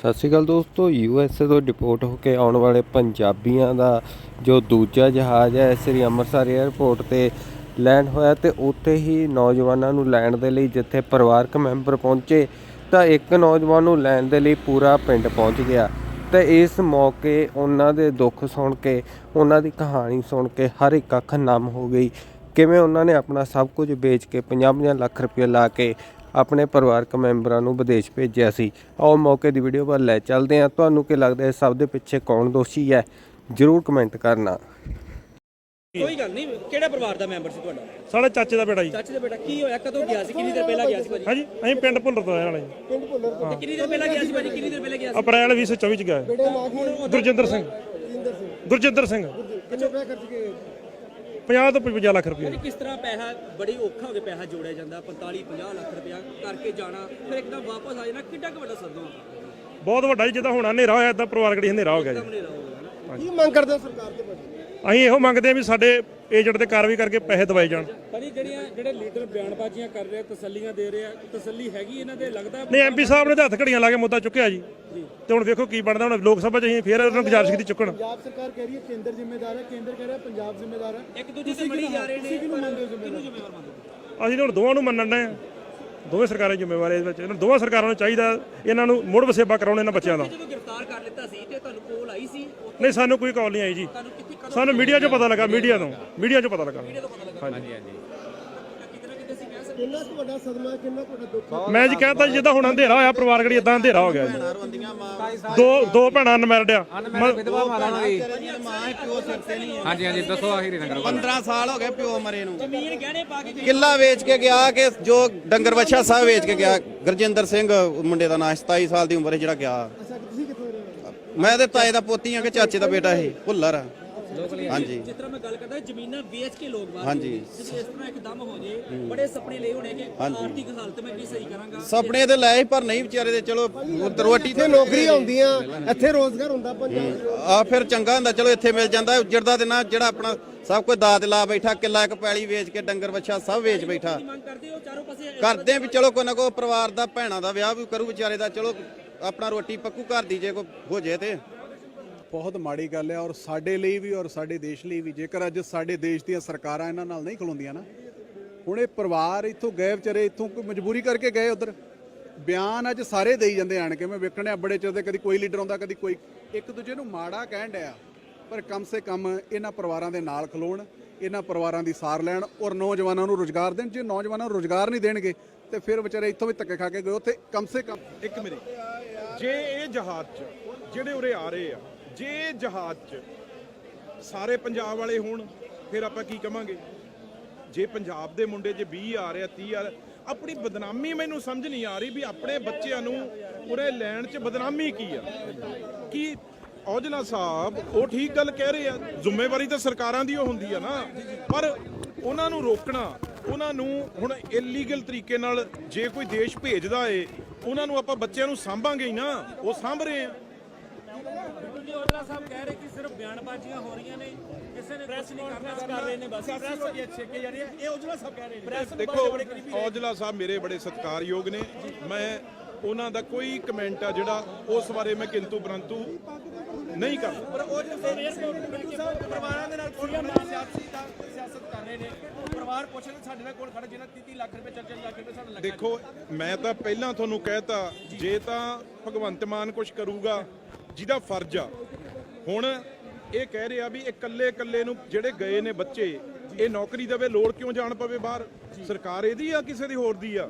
ਸਤਿ ਸ਼੍ਰੀ ਅਕਾਲ ਦੋਸਤੋ U S A ਤੋਂ ਡਿਪੋਰਟ ਹੋ ਕੇ ਆਉਣ ਵਾਲੇ ਪੰਜਾਬੀਆਂ ਦਾ ਜੋ ਦੂਜਾ ਜਹਾਜ਼ ਹੈ, ਸ੍ਰੀ ਅੰਮ੍ਰਿਤਸਰ 에ਅਰਪੋਰਟ ਤੇ ਲੈਂਡ ਹੋਇਆ ਤੇ ਉੱਥੇ ਹੀ ਨੌਜਵਾਨਾਂ ਨੂੰ ਲੈਣ ਦੇ ਲਈ ਜਿੱਥੇ ਪਰਿਵਾਰਕ ਮੈਂਬਰ ਪਹੁੰਚੇ, ਤਾਂ ਇੱਕ ਨੌਜਵਾਨ ਨੂੰ ਲੈਣ ਦੇ ਲਈ ਪੂਰਾ ਪਿੰਡ ਪਹੁੰਚ ਗਿਆ। ਤੇ ਇਸ ਮੌਕੇ ਉਹਨਾਂ ਦੇ ਦੁੱਖ ਸੁਣ ਕੇ, ਉਹਨਾਂ ਦੀ ਕਹਾਣੀ ਸੁਣ ਕੇ ਹਰ ਇੱਕ ਅੱਖ ਨਮ ਹੋ ਗਈ। ਕਿਵੇਂ ਉਹਨਾਂ ਨੇ ਆਪਣਾ ਸਭ ਕੁਝ ਵੇਚ ਕੇ 50 ਲੱਖ ਰੁਪਏ ਲਾ ਕੇ ਆਪਣੇ ਪਰਿਵਾਰਕ ਮੈਂਬਰਾਂ ਨੂੰ ਵਿਦੇਸ਼ ਭੇਜਿਆ ਸੀ। ਆਓ ਮੌਕੇ ਦੀ ਵੀਡੀਓ ਵੱਲ ਲੈ ਚੱਲਦੇ ਹਾਂ। ਤੁਹਾਨੂੰ ਕੀ ਲੱਗਦਾ ਹੈ ਸਭ ਦੇ ਪਿੱਛੇ ਕੌਣ ਦੋਸ਼ੀ ਹੈ? ਜਰੂਰ ਕਮੈਂਟ ਕਰਨਾ। ਕੋਈ ਗੱਲ ਨਹੀਂ। ਕਿਹੜਾ ਪਰਿਵਾਰ ਦਾ ਮੈਂਬਰ ਸੀ ਤੁਹਾਡਾ? ਸਾਡੇ ਚਾਚੇ ਦਾ ਬੇਟਾ ਜੀ। ਚਾਚੇ ਦਾ ਬੇਟਾ ਕੀ ਹੋਇਆ? ਕਦੋਂ ਗਿਆ ਸੀ? ਕਿੰਨੀ ਦੇਰ ਪਹਿਲਾਂ ਗਿਆ ਸੀ ਭਾਜੀ? ਹਾਂਜੀ ਅਸੀਂ ਪਿੰਡ ਭੁੱਲਰ ਤੋਂ ਰਹਿਣ ਵਾਲੇ ਜੀ। ਤੇ? ਕਿੰਨੀ ਦੇਰ ਪਹਿਲਾਂ ਗਿਆ ਸੀ ਭਾਜੀ? ਕਿੰਨੀ ਦੇਰ ਪਹਿਲਾਂ ਗਿਆ ਸੀ? ਅਪ੍ਰੈਲ 2024 ਚ ਗਏ ਗੁਰਜਿੰਦਰ ਸਿੰਘ। ਗੁਰਜਿੰਦਰ ਸਿੰਘ। 50 ਤੋਂ 55 ਲੱਖ ਰੁਪਏ ਕਿਸ ਤਰ੍ਹਾਂ ਪੈਸਾ ਬੜੀ ਔਖਾ ਹੋ ਕੇ ਪੈਸਾ ਜੋੜਿਆ ਜਾਂਦਾ 45 50 ਲੱਖ ਰੁਪਇਆ ਕਰਕੇ ਜਾਣਾ ਫਿਰ ਇੱਕਦਮ ਵਾਪਸ ਆ ਜਾਣਾ ਕਿੱਡਾ ਕੁ ਵੱਡਾ ਹੁੰਦਾ ਬਹੁਤ ਵੱਡਾ ਜੀ ਜਿੱਦਾਂ ਹੁਣ ਹਨੇਰਾ ਹੋਇਆ ਇਦਾਂ ਪਰਿਵਾਰ ਗੜੀ ਹਨੇਰਾ ਹੋ ਗਿਆ ਜੀ। ਕੀ ਮੰਗ ਕਰਦੇ ਹੋ ਸਰਕਾਰ ਤੋਂ ਅਸੀਂ ਇਹੋ ਮੰਗਦੇ ਹਾਂ ਵੀ ਸਾਡੇ ਏਜੰਟ ਤੇ ਕਾਰਵਾਈ ਕਰਕੇ ਪੈਸੇ ਦਵਾਏ ਜਾਣ। ਭਾਜੀ ਜਿਹੜੀਆਂ ਜਿਹੜੇ ਲੀਡਰ ਬਿਆਨਬਾਜ਼ੀਆਂ ਕਰ ਰਹੇ ਆ ਤਸੱਲੀਆਂ ਦੇ ਰਹੇ ਆ ਤਸੱਲੀ ਹੈਗੀ ਇਹਨਾਂ ਦੇ ਲੱਗਦਾ ਨਹੀਂ ਐਮਪੀ ਸਾਹਿਬ ਨੇ ਤਾਂ ਹੱਥ ਘੜੀਆਂ ਲਾ ਕੇ ਮੁੱਦਾ ਚੁੱਕਿਆ ਜੀ। ਤੇ ਹੁਣ ਵੇਖੋ ਕੀ ਬਣਦਾ ਹੁਣ ਲੋਕ ਸਭਾ ਚ ਅਸੀਂ ਫੇਰ ਉਹਨਾਂ ਨੂੰ ਗੁਜ਼ਾਰਿਸ਼ ਕੀਤੀ ਚੁੱਕਣ। ਪੰਜਾਬ ਸਰਕਾਰ ਕਹਿ ਰਹੀ ਹੈ ਕੇਂਦਰ ਜ਼ਿੰਮੇਦਾਰ ਹੈ ਕੇਂਦਰ ਕਹਿ ਰਿਹਾ ਪੰਜਾਬ ਜ਼ਿੰਮੇਦਾਰ ਹੈ। ਇੱਕ ਦੂਜੇ ਤੇ ਮੜੀ ਜਾ ਰਹੇ ਨੇ ਕਿਹਨੂੰ ਮੰਨਦੇ ਹੋ ਕਿਹਨੂੰ ਜ਼ਿੰਮੇਵਾਰ ਮੰਨਦੇ ਹੋ? ਅਸੀਂ ਤਾਂ ਹੁਣ ਦੋਵਾਂ ਨੂੰ ਮੰਨਣ ਦੇ ਦੋਵੇਂ ਸਰਕਾਰਾਂ ਜ਼ਿੰਮੇਵਾਰ ਇਸ ਵਿੱਚ। ਇਹਨਾਂ ਦੋਵਾਂ ਸਰਕਾਰਾਂ ਨੂੰ ਚਾਹੀਦਾ ਇਹਨਾਂ ਨੂੰ ਮੁੜ ਵਸੇਬਾ ਕਰਾਉਣ ਇਹਨਾਂ ਬੱਚਿਆਂ ਦਾ। ਜਦੋਂ ਗ੍ਰਿਫਤਾਰ ਕਰ ਲਿੱਤਾ ਸੀ ਤੇ ਤੁਹਾਨੂੰ ਕੋਲ ਆਈ ਸੀ? ਉਹ ਨਹੀਂ ਸਾਨੂੰ ਕੋਈ ਕਾਲ ਨਹੀਂ ਆਈ ਜੀ। ਤੁਹਾਨੂੰ ਕਿੱਥੇ ਕਦੋਂ ਸਾਨੂੰ ਮੀਡੀਆ 'ਚੋਂ ਪਤਾ ਲੱਗਾ ਮੀਡੀਆ ਤੋਂ ਮੀਡੀਆ 'ਚੋਂ ਪਤਾ ਲੱਗਾ। ਸਕਦੇ ਕਿੰਨਾ ਕੁ ਵੱਡਾ ਸਦਮਾ ਹੈ ਕਿੰਨਾ ਕੁ ਵੱਡਾ ਦੁੱਖ? ਹੈ ਮੈਂ ਜੀ ਕਹਿੰਦਾ ਜਿੱਦਾਂ ਹੁਣ ਅੰਧੇਰਾ ਹੋਇਆ ਪਰਿਵਾਰ ਗੜੀ ਇਦਾਂ ਅੰਧੇਰਾ ਹੋ ਗਿਆ ਜੀ। ਦੋ ਦੋ ਭੈਣਾਂ ਅਨਮੈਰਿਡ ਆ। ਮ- ਹਾਂਜੀ ਹਾਂਜੀ ਦੱਸੋ ਆਖਰੀ ਨਗਰ 15 ਸਾਲ ਹੋ ਗਏ ਪਿਓ ਮਰੇ ਨੂੰ। ਜ਼ਮੀਨ ਗਹਿਣੇ ਪਾ ਕੇ ਕਿੱਲਾ ਵੇਚ ਕੇ ਗਿਆ ਕਿ ਜੋ ਡੰਗਰ ਵੱਛਾ ਸਭ ਵੇਚ ਕੇ ਗਿਆ। ਗੁਰਜਿੰਦਰ ਸਿੰਘ ਮੁੰਡੇ ਦਾ ਨਾਂ 27 ਸਾਲ ਦੀ ਉਮਰ ਹੈ ਜਿਹੜਾ ਗਿਆ। ਮੈਂ ਤੇ ਤਾਏ ਦਾ ਪੋਤੀ ਆ ਕਿ ਚਾਚੇ ਦਾ ਬੇਟਾ ਸੀ ਭੁੱਲਰ ਆ। ਹਾਂਜੀ। ਜਿਸ ਤਰ੍ਹਾਂ ਮੈਂ ਗੱਲ ਕਰਦਾ ਜ਼ਮੀਨਾਂ ਵੇਚ ਕੇ ਲੋਕ ਬਾਹਰ ਹਾਂਜੀ। ਇਸ ਤਰ੍ਹਾਂ ਇੱਕਦਮ ਹੋ ਜੇ ਬੜੇ ਸੁਪਨੇ ਲਏ ਹੋਣੇ ਕਿ ਆਰਥਿਕ ਹਾਲਤ ਮੈਂ ਕੀ ਸਹੀ ਕਰਾਂਗਾ। ਸੁਪਨੇ ਤੇ ਲੈ ਸੀ ਪਰ ਨਹੀਂ ਵਿਚਾਰੇ ਦੇ ਚਲੋ ਰੋਟੀ ਇੱਥੇ ਨੌਕਰੀਆਂ ਹੁੰਦੀਆਂ ਇੱਥੇ ਰੋਜ਼ਗਾਰ ਹੁੰਦਾ ਪੰਜਾਬ ਆ ਫਿਰ ਚੰਗਾ ਹੁੰਦਾ ਚਲੋ ਇੱਥੇ ਮਿਲ ਜਾਂਦਾ ਉਜੜਦਾ ਤੇ ਨਾ ਜਿਹੜਾ ਆਪਣਾ ਸਭ ਕੁਝ ਦਾਤ ਲਾ ਬੈਠਾ ਕਿੱਲਾ ਇੱਕ ਪੈਲੀ ਵੇਚ ਕੇ ਡੰਗਰ ਵੱਛਾ ਸਭ ਵੇਚ ਬੈਠਾ। ਕਰਦੇ ਹੋ ਚਾਰੋਂ ਪਾਸੇ ਕਰਦੇ ਆ ਵੀ ਚਲੋ ਕੋਈ ਨਾ ਕੋਈ ਪਰਿਵਾਰ ਦਾ ਭੈਣਾਂ ਦਾ ਵਿਆਹ ਵੀ ਕਰੂ ਵਿਚਾਰੇ ਦਾ ਚਲੋ ਆਪਣਾ ਰੋਟੀ ਪੱਕੂ ਘਰ ਦੀ ਜੇ ਕੋਈ ਹੋ ਜੇ ਤੇ। ਬਹੁਤ ਮਾੜੀ ਗੱਲ ਹੈ ਔਰ ਸਾਡੇ ਲਈ ਵੀ ਔਰ ਸਾਡੇ ਦੇਸ਼ ਲਈ ਵੀ। ਜੇਕਰ ਅੱਜ ਸਾਡੇ ਦੇਸ਼ ਦੀਆਂ ਸਰਕਾਰਾਂ ਇਹਨਾਂ ਨਾਲ ਨਹੀਂ ਖਲੋਂਦੀਆਂ ਨਾ, ਹੁਣ ਇਹ ਪਰਿਵਾਰ ਇੱਥੋਂ ਗਏ ਵਿਚਾਰੇ, ਇੱਥੋਂ ਕੋਈ ਮਜਬੂਰੀ ਕਰਕੇ ਗਏ ਉਧਰ। ਬਿਆਨ ਅੱਜ ਸਾਰੇ ਦੇਈ ਜਾਂਦੇ ਆਣ ਕੇ ਮੈਂ ਵੇਖਣਿਆ ਬੜੇ ਚਿਰ ਦੇ, ਕਦੀ ਕੋਈ ਲੀਡਰ ਆਉਂਦਾ, ਕਦੀ ਕੋਈ। ਇੱਕ ਦੂਜੇ ਨੂੰ ਮਾੜਾ ਕਹਿਣ ਡਿਆ, ਪਰ ਕਮ ਸੇ ਕਮ ਇਹਨਾਂ ਪਰਿਵਾਰਾਂ ਦੇ ਨਾਲ ਖਲੋਣ, ਇਹਨਾਂ ਪਰਿਵਾਰਾਂ ਦੀ ਸਾਰ ਲੈਣ ਔਰ ਨੌਜਵਾਨਾਂ ਨੂੰ ਰੋਜ਼ਗਾਰ ਦੇਣ। ਜੇ ਨੌਜਵਾਨਾਂ ਨੂੰ ਰੋਜ਼ਗਾਰ ਨਹੀਂ ਦੇਣਗੇ, ਤੇ ਫਿਰ ਵਿਚਾਰੇ ਇੱਥੋਂ ਵੀ ਧੱਕੇ ਖਾ ਕੇ ਗਏ, ਉੱਥੇ ਕਮ ਸੇ ਕਮ। ਇੱਕ ਮਿੰਟ। ਜੇ ਇਹ ਜਹਾਜ਼ 'ਚ ਜਿਹੜੇ ਉਰੇ ਆ ਰਹੇ ਆ ਜੇ ਜਹਾਜ਼ 'ਚ ਸਾਰੇ ਪੰਜਾਬ ਵਾਲੇ ਹੋਣ, ਫਿਰ ਆਪਾਂ ਕੀ ਕਵਾਂਗੇ? ਜੇ ਪੰਜਾਬ ਦੇ ਮੁੰਡੇ ਜੇ 20 ਆ ਰਹੇ ਆ 30 ਆ ਆਪਣੀ ਬਦਨਾਮੀ ਮੈਨੂੰ ਸਮਝ ਨਹੀਂ ਆ ਰਹੀ ਵੀ ਆਪਣੇ ਬੱਚਿਆਂ ਨੂੰ ਉਰੇ ਲੈਣ 'ਚ ਬਦਨਾਮੀ ਕੀ ਆ? ਕੀ ਔਜਲਾ ਸਾਹਿਬ, ਉਹ ਠੀਕ ਗੱਲ ਕਹਿ ਰਹੇ ਆ, ਜ਼ਿੰਮੇਵਾਰੀ ਤਾਂ ਸਰਕਾਰਾਂ ਦੀ ਉਹ ਹੁੰਦੀ ਆ ਨਾ। ਪਰ ਉਹਨਾਂ ਨੂੰ ਰੋਕਣਾ, ਉਹਨਾਂ ਨੂੰ ਹੁਣ ਇਲੀਗਲ ਤਰੀਕੇ ਨਾਲ ਜੇ ਕੋਈ ਦੇਸ਼ ਭੇਜਦਾ ਏ, ਉਹਨਾਂ ਨੂੰ ਆਪਾਂ ਬੱਚਿਆਂ ਨੂੰ ਸਾਂਭਾਂਗੇ ਹੀ ਨਾ। ਉਹ ਸਾਂਭ ਰਹੇ ਆ। ਔਜਲਾ ਸਾਹਿਬ ਕਹਿ ਰਹੇ ਕਿ ਸਿਰਫ ਬਿਆਨਬਾਜ਼ੀਆਂ ਹੋ ਰਹੀਆਂ ਨੇ ਕਿਸੇ ਨੇ ਪ੍ਰੈਸ ਨਹੀਂ ਕਰਨਾ ਕਰ ਰਹੇ ਨੇ ਬਸ। ਪ੍ਰੈਸ ਹੋ ਛੇਕੇ ਜਾ ਰਹੀ ਹੈ ਇਹ ਔਜਲਾ ਸਾਹਿਬ ਕਹਿ ਰਹੇ ਨੇ। ਪ੍ਰੈਸ ਦੇਖੋ ਔਜਲਾ ਸਾਹਿਬ ਮੇਰੇ ਬੜੇ ਸਤਿਕਾਰਯੋਗ ਨੇ। ਮੈਂ ਉਹਨਾਂ ਦਾ ਕੋਈ ਕਮੈਂਟ ਆ ਜਿਹੜਾ ਉਸ ਬਾਰੇ ਮੈਂ ਕਿੰਤੂ ਪਰੰਤੂ ਨਹੀਂ ਕਰਦਾ ਪਰ ਉਹ ਜੋ ਪਰਿਵਾਰਾਂ ਦੇ ਨਾਲ ਕੋਈ ਸਿਆਸੀ ਸਿਆਸਤ ਕਰ ਰਹੇ ਨੇ। ਪਰਿਵਾਰ ਪੁੱਛ ਰਹੇ ਸਾਡੇ ਨਾਲ ਕੋਲ ਖੜੇ ਜਿਹਨਾਂ 30 ਲੱਖ ਰੁਪਏ 40 ਲੱਖ ਰੁਪਏ ਸਾਡਾ ਲੱਗਾ ਦੇਖੋ ਮੈਂ ਤਾਂ ਪਹਿਲਾਂ ਤੁਹਾਨੂੰ ਕਹਿਤਾ ਜੇ ਤਾਂ ਭਗਵੰਤ ਮਾਨ ਕੁਝ ਕਰੂਗਾ ਜਿਹਦਾ ਫਰਜ਼ ਆ ਹੁਣ ਇਹ ਕਹਿ ਰਿਹਾ ਵੀ ਇਕੱਲੇ ਇਕੱਲੇ ਨੂੰ ਜਿਹੜੇ ਗਏ ਨੇ ਬੱਚੇ, ਇਹ ਨੌਕਰੀ ਦੇਵੇ, ਲੋੜ ਕਿਉਂ ਜਾਣ ਪਵੇ ਬਾਹਰ? ਸਰਕਾਰ ਇਹਦੀ ਆ, ਕਿਸੇ ਦੀ ਹੋਰ ਦੀ ਆ?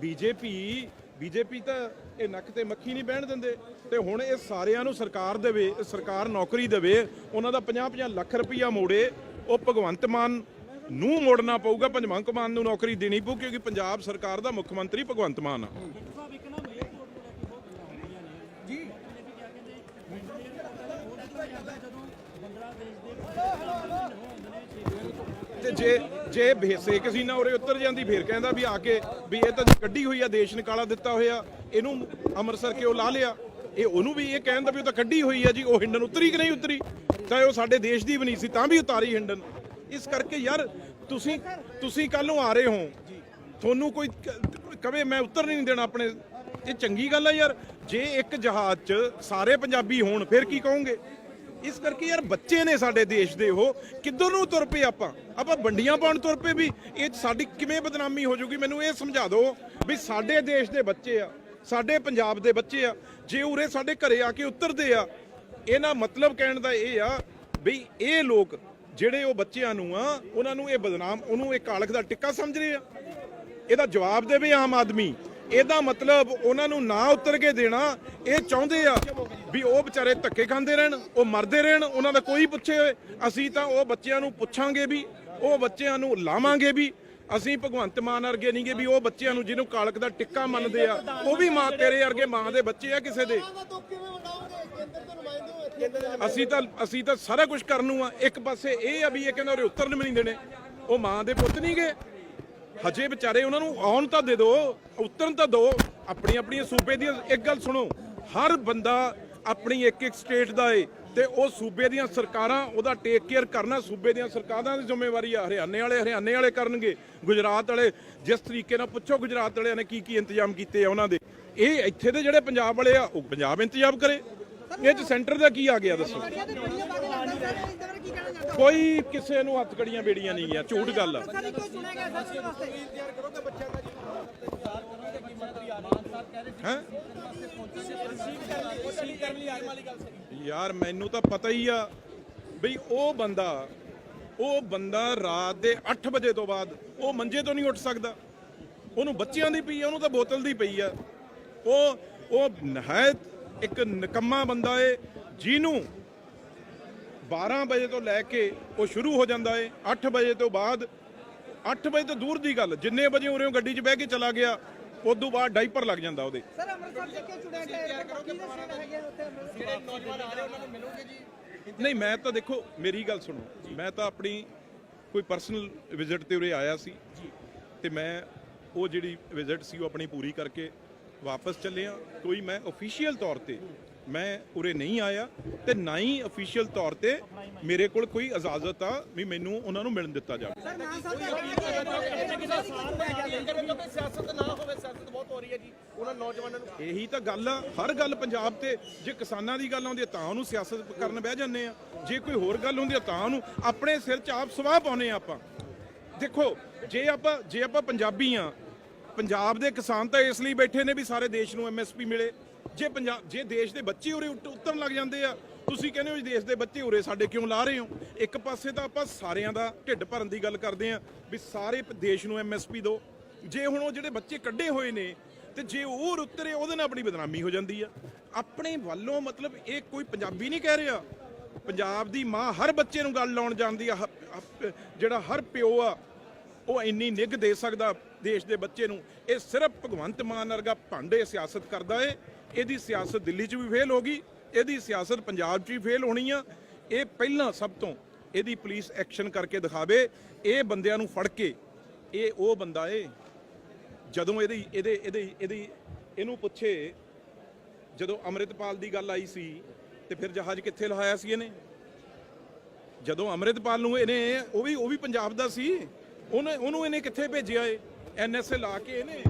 ਬੀਜੇਪੀ ਬੀਜੇਪੀ ਤਾਂ ਇਹ ਨੱਕ ਤੇ ਮੱਖੀ ਨਹੀਂ ਬਹਿਣ ਦਿੰਦੇ। ਤੇ ਹੁਣ ਇਹ ਸਾਰਿਆਂ ਨੂੰ ਸਰਕਾਰ ਦੇਵੇ ਸਰਕਾਰ ਨੌਕਰੀ ਦੇਵੇ, ਉਹਨਾਂ ਦਾ 50-50 ਲੱਖ ਰੁਪਈਆ ਮੋੜੇ, ਉਹ ਭਗਵੰਤ ਮਾਨ ਨੂੰ ਮੋੜਨਾ ਪਊਗਾ ਭਗਵੰਤ ਮਾਨ ਨੂੰ ਨੌਕਰੀ ਦੇਣੀ ਪਊ, ਕਿਉਂਕਿ ਪੰਜਾਬ ਸਰਕਾਰ ਦਾ ਮੁੱਖ ਮੰਤਰੀ ਭਗਵੰਤ ਮਾਨ ਆ। ਤੇ ਜੇ ਜੇ ਭੇਸੇ ਕਿਸੇ ਨਾ ਉਰੇ ਉੱਤਰ ਜਾਂਦੀ, ਫੇਰ ਕਹਿੰਦਾ ਵੀ ਆ ਕੇ ਵੀ ਇਹ ਤਾਂ ਕੱਢੀ ਹੋਈ ਆ, ਦੇਸ਼ ਨਿਕਾਲਾ ਦਿੱਤਾ ਹੋਇਆ, ਇਹਨੂੰ ਅੰਮ੍ਰਿਤਸਰ ਕਿਉਂ ਲਾ ਲਿਆ? ਇਹ ਉਹਨੂੰ ਵੀ ਇਹ ਕਹਿੰਦਾ ਵੀ ਉਹ ਤਾਂ ਕੱਢੀ ਹੋਈ ਆ ਜੀ, ਉਹ ਹਿੰਡਨ ਉਤਰੀ ਕਿ ਨਹੀਂ ਉਤਰੀ? ਚਾਹੇ ਉਹ ਸਾਡੇ ਦੇਸ਼ ਦੀ ਵੀ ਨਹੀਂ ਸੀ, ਤਾਂ ਵੀ ਉਤਾਰੀ ਹਿੰਡਨ। ਇਸ ਕਰਕੇ ਯਾਰ, ਤੁਸੀਂ ਤੁਸੀਂ ਕੱਲ ਨੂੰ ਆ ਰਹੇ ਹੋ। ਤੁਹਾਨੂੰ ਕੋਈ ਕਵੇ ਮੈਂ ਉਤਰ ਨਹੀਂ ਦੇਣਾ ਆਪਣੇ, ਇਹ ਚੰਗੀ ਗੱਲ ਆ ਯਾਰ। ਜੇ ਇੱਕ ਜਹਾਜ਼ 'ਚ ਸਾਰੇ ਪੰਜਾਬੀ ਹੋਣ, ਫਿਰ ਕੀ ਕਹੋਗੇ? ਇਸ ਕਰਕੇ ਯਾਰ ਬੱਚੇ ਨੇ ਸਾਡੇ ਦੇਸ਼ ਦੇ ਉਹ। ਕਿੱਧਰ ਨੂੰ ਤੁਰ ਪਏ ਆਪਾਂ? ਆਪਾਂ ਵੰਡੀਆਂ ਪਾਉਣ ਤੁਰ ਪਏ ਵੀ ਇਹ ਸਾਡੀ ਕਿਵੇਂ ਬਦਨਾਮੀ ਹੋ ਜਾਊਗੀ? ਮੈਨੂੰ ਇਹ ਸਮਝਾ ਦਿਓ ਵੀ ਸਾਡੇ ਦੇਸ਼ ਦੇ ਬੱਚੇ ਆ, ਸਾਡੇ ਪੰਜਾਬ ਦੇ ਬੱਚੇ ਆ, ਜੇ ਉਰੇ ਸਾਡੇ ਘਰੇ ਆ ਕੇ ਉਤਰਦੇ ਆ, ਇਹਨਾਂ ਮਤਲਬ ਕਹਿਣ ਦਾ ਇਹ ਆ ਵੀ ਇਹ ਲੋਕ ਜਿਹੜੇ ਉਹ ਬੱਚਿਆਂ ਨੂੰ ਆ, ਉਹਨਾਂ ਨੂੰ ਇਹ ਬਦਨਾਮ, ਉਹਨੂੰ ਇਹ ਕਾਲਖ ਦਾ ਟਿੱਕਾ ਸਮਝ ਰਹੇ ਆ। ਇਹਦਾ ਜਵਾਬ ਦੇਵੇ ਆਮ ਆਦਮੀ। ਇਹਦਾ ਮਤਲਬ ਉਹਨਾਂ ਨੂੰ ਨਾ ਉਤਰ ਕੇ ਦੇਣਾ, ਇਹ ਚਾਹੁੰਦੇ ਆ ਵੀ ਉਹ ਵਿਚਾਰੇ ਧੱਕੇ ਖਾਂਦੇ ਰਹਿਣ, ਉਹ ਮਰਦੇ ਰਹਿਣ, ਉਹਨਾਂ ਦਾ ਕੋਈ ਪੁੱਛੇ ਹੋਏ। ਅਸੀਂ ਤਾਂ ਉਹ ਬੱਚਿਆਂ ਨੂੰ ਪੁੱਛਾਂਗੇ ਵੀ, ਉਹ ਬੱਚਿਆਂ ਨੂੰ ਲਾਵਾਂਗੇ ਵੀ, ਅਸੀਂ ਭਗਵੰਤ ਮਾਨ ਵਰਗੇ ਨਹੀਂਗੇ ਵੀ ਉਹ ਬੱਚਿਆਂ ਨੂੰ ਜਿਹਨੂੰ ਕਾਲਕ ਦਾ ਟਿੱਕਾ ਮੰਨਦੇ ਆ, ਉਹ ਵੀ ਮਾਂ ਤੇਰੇ ਵਰਗੇ ਮਾਂ ਦੇ ਬੱਚੇ ਆ ਕਿਸੇ ਦੇ। ਅਸੀਂ ਤਾਂ ਅਸੀਂ ਤਾਂ ਸਾਰਾ ਕੁਝ ਕਰਨ ਨੂੰ ਆ। ਇੱਕ ਪਾਸੇ ਇਹ ਆ ਵੀ ਇਹ ਕਹਿੰਦਾ ਉਰੇ ਉਤਰਨ ਵੀ ਨਹੀਂ ਦੇਣੇ। ਉਹ ਮਾਂ ਦੇ ਪੁੱਤ ਨਹੀਂ ਗਏ ਹਜੇ ਵਿਚਾਰੇ ਉਹਨਾਂ ਨੂੰ ਆਉਣ ਤਾਂ ਦੇ ਦਿਓ, ਉਤਰਨ ਤਾਂ ਦਿਓ ਆਪਣੀ ਆਪਣੀ ਸੂਬੇ ਦੀ ਇੱਕ ਗੱਲ ਸੁਣੋ, ਹਰ ਬੰਦਾ ਆਪਣੀ ਇੱਕ ਇੱਕ ਸਟੇਟ ਦਾ ਏ, ਤੇ ਉਹ ਸੂਬੇ ਦੀਆਂ ਸਰਕਾਰਾਂ ਉਹਦਾ ਟੇਕ ਕੇਅਰ ਕਰਨਾ ਸੂਬੇ ਦੀਆਂ ਸਰਕਾਰਾਂ ਦੀ ਜ਼ਿੰਮੇਵਾਰੀ ਆ, ਹਰਿਆਣੇ ਵਾਲੇ ਹਰਿਆਣੇ ਵਾਲੇ ਕਰਨਗੇ, ਗੁਜਰਾਤ ਵਾਲੇ, ਜਿਸ ਤਰੀਕੇ ਨਾਲ ਪੁੱਛੋ ਗੁਜਰਾਤ ਵਾਲਿਆਂ ਨੇ ਕੀ ਕੀ ਇੰਤਜ਼ਾਮ ਕੀਤੇ ਆ ਉਹਨਾਂ ਦੇ, ਇਹ ਇੱਥੇ ਦੇ ਜਿਹੜੇ ਪੰਜਾਬ ਵਾਲੇ ਆ, ਉਹ ਪੰਜਾਬ ਇੰਤਜ਼ਾਮ ਕਰੇ, ਇਹ ਚ ਸੈਂਟਰ ਦਾ ਕੀ ਆ ਗਿਆ ਦੱਸੋ? ਕੋਈ ਕਿਸੇ ਨੂੰ ਹੱਥ ਕੜੀਆਂ ਬੇੜੀਆਂ ਨਹੀਂ ਗਿਆ ਝੂਠ ਗੱਲ ਆ। ਹੈਂ? ਯਾਰ ਮੈਨੂੰ ਤਾਂ ਪਤਾ ਹੀ ਆ ਬਈ ਉਹ ਬੰਦਾ ਉਹ ਬੰਦਾ ਰਾਤ ਦੇ 8 ਵਜੇ ਤੋਂ ਬਾਅਦ ਉਹ ਮੰਜੇ ਤੋਂ ਨਹੀਂ ਉੱਠ ਸਕਦਾ। ਉਹਨੂੰ ਬੱਚਿਆਂ ਦੀ ਪਈ ਆ ਉਹਨੂੰ ਤਾਂ ਬੋਤਲ ਦੀ ਪਈ ਆ। ਉਹ ਉਹ ਨਹਾਇਤ ਇੱਕ ਨਕੰਮਾ ਬੰਦਾ ਏ ਜਿਹਨੂੰ 12 ਵਜੇ ਤੋਂ ਲੈ ਕੇ ਉਹ ਸ਼ੁਰੂ ਹੋ ਜਾਂਦਾ ਏ 8 ਵਜੇ ਤੋਂ ਬਾਅਦ 8 ਵਜੇ ਤੋਂ ਦੂਰ ਦੀ ਗੱਲ ਜਿੰਨੇ ਵਜੇ ਉਰੇ ਗੱਡੀ 'ਚ ਬਹਿ ਕੇ ਚਲਾ ਗਿਆ ਉਦੋਂ ਬਾਅਦ ਡਾਈਪਰ ਲੱਗ ਜਾਂਦਾ ਉਹਦੇ। ਸਰ ਅੰਮ੍ਰਿਤਸਰ ਦੇ ਕਿਉਂ ਚੁਣਿਆ ਗਿਆ? ਇਹ ਬਾਕੀ ਦੇ ਸ਼ਹਿਰ ਹੈਗੇ ਆ ਉੱਥੇ ਅੰਮ੍ਰਿਤਸਰ ਜਿਹੜੇ ਨੌਜਵਾਨ ਆ ਰਹੇ ਉਹਨਾਂ ਨੂੰ ਮਿਲੋਗੇ ਜੀ? ਨਹੀਂ ਮੈਂ ਤਾਂ ਦੇਖੋ ਮੇਰੀ ਗੱਲ ਸੁਣੋ। ਮੈਂ ਤਾਂ ਆਪਣੀ ਕੋਈ ਪਰਸਨਲ ਵਿਜ਼ਿਟ ਤੇ ਉਰੇ ਆਇਆ ਸੀ। ਤੇ ਮੈਂ ਉਹ ਜਿਹੜੀ ਵਿਜ਼ਿਟ ਸੀ ਉਹ ਆਪਣੀ ਪੂਰੀ ਕਰਕੇ ਵਾਪਸ ਚੱਲਿਆ। ਕੋਈ ਮੈਂ ਅਫੀਸ਼ੀਅਲ ਤੌਰ ਤੇ ਮੈਂ ਉਰੇ ਨਹੀਂ ਆਇਆ ਤੇ ਨਾ ਹੀ ਅਫੀਸ਼ੀਅਲ ਤੌਰ ਤੇ ਮੇਰੇ ਕੋਲ ਕੋਈ ਇਜਾਜ਼ਤ ਆ ਵੀ ਮੈਨੂੰ ਉਹਨਾਂ ਨੂੰ ਮਿਲਣ ਦਿੱਤਾ ਜਾਵੇ। ਸਰ ਮਾਨ ਸਾਹਿਬ ਸਿਆਸਤ ਨਾ ਹੋਵੇ ਸਿਆਸਤ ਬਹੁਤ ਹੋ ਰਹੀ ਹੈ ਜੀ ਉਹਨਾਂ ਨੌਜਵਾਨਾਂ ਨੂੰ। ਇਹੀ ਤਾਂ ਗੱਲ ਆ ਹਰ ਗੱਲ ਪੰਜਾਬ ਤੇ ਜੇ ਕਿਸਾਨਾਂ ਦੀ ਗੱਲ ਆਉਂਦੀ ਤਾਂ ਉਹਨੂੰ ਸਿਆਸਤ ਕਰਨ ਬਹਿ ਜਾਂਦੇ ਆ। ਜੇ ਕੋਈ ਹੋਰ ਗੱਲ ਹੁੰਦੀ ਤਾਂ ਉਹਨੂੰ ਆਪਣੇ ਸਿਰ 'ਚ ਆਪ ਸਵਾਹ ਪਾਉਨੇ ਆ ਆਪਾਂ। ਦੇਖੋ ਜੇ ਆਪਾਂ ਜੇ ਆਪਾਂ ਪੰਜਾਬੀ ਆ ਪੰਜਾਬ ਦੇ ਕਿਸਾਨ ਤਾਂ ਇਸ ਲਈ ਬੈਠੇ ਨੇ ਵੀ ਸਾਰੇ ਦੇਸ਼ ਨੂੰ ਐਮਐਸਪੀ ਮਿਲੇ। ਜੇ ਪੰਜਾਬ ਜੇ ਦੇਸ਼ ਦੇ ਬੱਚੇ ਉਰੇ ਉੱਤ- ਉਤਰਨ ਲੱਗ ਜਾਂਦੇ ਆ, ਤੁਸੀਂ ਕਹਿੰਦੇ ਹੋ ਦੇਸ਼ ਦੇ ਬੱਚੇ ਉਰੇ ਸਾਡੇ ਕਿਉਂ ਲਾ ਰਹੇ ਹੋ? ਇੱਕ ਪਾਸੇ ਤਾਂ ਆਪਾਂ ਸਾਰਿਆਂ ਦਾ ਢਿੱਡ ਭਰਨ ਦੀ ਗੱਲ ਕਰਦੇ ਆ ਵੀ ਸਾਰੇ ਦੇਸ਼ ਨੂੰ ਐਮਐਸਪੀ ਦਿਓ ਜੇ ਹੁਣ ਉਹ ਜਿਹੜੇ ਬੱਚੇ ਕੱਢੇ ਹੋਏ ਨੇ, ਤੇ ਜੇ ਉਹ ਉਤਰੇ, ਉਹਦੇ ਨਾਲ ਆਪਣੀ ਬਦਨਾਮੀ ਹੋ ਜਾਂਦੀ ਆ। ਆਪਣੇ ਵੱਲੋਂ ਮਤਲਬ ਇਹ ਕੋਈ ਪੰਜਾਬੀ ਨਹੀਂ ਕਹਿ ਰਿਹਾ। ਪੰਜਾਬ ਦੀ ਮਾਂ ਹਰ ਬੱਚੇ ਨੂੰ ਗੱਲ ਲਾਉਣ ਜਾਂਦੀ ਆ ਹ- ਜਿਹੜਾ ਹਰ ਪਿਓ ਆ, ਉਹ ਇੰਨੀ ਨਿੱਘ ਦੇ ਸਕਦਾ ਦੇਸ਼ ਦੇ ਬੱਚੇ ਨੂੰ। ਇਹ ਸਿਰਫ ਭਗਵੰਤ ਮਾਨ ਵਰਗਾ ਭਾਂਡੇ ਸਿਆਸਤ ਕਰਦਾ ਏ। ਇਹਦੀ ਸਿਆਸਤ ਦਿੱਲੀ 'ਚ ਵੀ ਫੇਲ ਹੋ ਗਈ, ਇਹਦੀ ਸਿਆਸਤ ਪੰਜਾਬ 'ਚ ਵੀ ਫੇਲ ਹੋਣੀ ਆ। ਇਹ ਪਹਿਲਾਂ ਸਭ ਤੋਂ ਇਹਦੀ ਪੁਲਿਸ ਐਕਸ਼ਨ ਕਰਕੇ ਦਿਖਾਵੇ, ਇਹ ਬੰਦਿਆਂ ਨੂੰ ਫੜ ਕੇ, ਇਹ ਉਹ ਬੰਦਾ ਏ, ਜਦੋਂ ਇਹਦੀ, ਇਹਦੇ ਇਹਦੇ, ਇਹਦੀ, ਇਹਨੂੰ ਪੁੱਛੇ, ਜਦੋਂ ਅੰਮ੍ਰਿਤਪਾਲ ਦੀ ਗੱਲ ਆਈ ਸੀ, ਤੇ ਫਿਰ ਜਹਾਜ਼ ਕਿੱਥੇ ਲਹਾਇਆ ਸੀ ਇਹਨੇ? ਜਦੋਂ ਅੰਮ੍ਰਿਤਪਾਲ ਨੂੰ ਇਹਨੇ, ਉਹ ਵੀ ਉਹ ਵੀ ਪੰਜਾਬ ਦਾ ਸੀ, ਉਹਨੇ, ਉਹਨੂੰ ਇਹਨੇ ਕਿੱਥੇ ਭੇਜਿਆ ਏ? ਐਨਐਸਏ ਲਾ ਕੇ ਇਹਨੇ